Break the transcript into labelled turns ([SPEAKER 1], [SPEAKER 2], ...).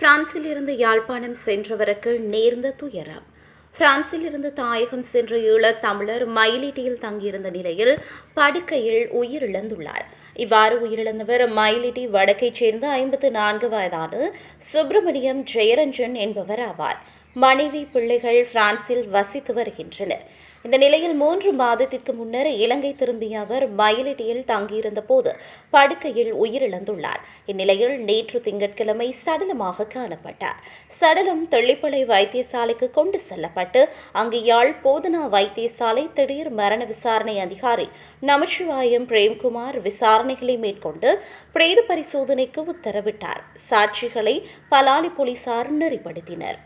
[SPEAKER 1] பிரான்சில் இருந்து யாழ்ப்பாணம் சென்றவருக்கு நேர்ந்த துயரம். பிரான்சில் இருந்து தாயகம் சென்ற ஈழத் தமிழர் மயிலிட்டியில் தங்கியிருந்த நிலையில் படுக்கையில் உயிரிழந்துள்ளார். இவ்வாறு உயிரிழந்தவர் மயிலிட்டி வடக்கைச் சேர்ந்த ஐம்பத்து நான்கு வயதான சுப்பிரமணியம் ஜெயரஞ்சன் என்பவர் ஆவார். மனைவி பிள்ளைகள் பிரான்சில் வசித்து வருகின்றனர். இந்த நிலையில் மூன்று மாதத்திற்கு முன்னர் இலங்கை திரும்பிய அவர் மயிலிட்டியில் தங்கியிருந்த போது படுக்கையில் உயிரிழந்துள்ளார். இந்நிலையில் நேற்று திங்கட்கிழமை சடலமாக காணப்பட்டார். சடலம் தெள்ளிப்பளை வைத்தியசாலைக்கு கொண்டு செல்லப்பட்டு அங்கு யாழ் போதனா வைத்தியசாலை திடீர் மரண விசாரணை அதிகாரி நமச்சிவாயம் பிரேம்குமார் விசாரணைகளை மேற்கொண்டு பிரேத பரிசோதனைக்கு உத்தரவிட்டார். சாட்சிகளை பலாலி போலீசார் நெறிப்படுத்தினர்.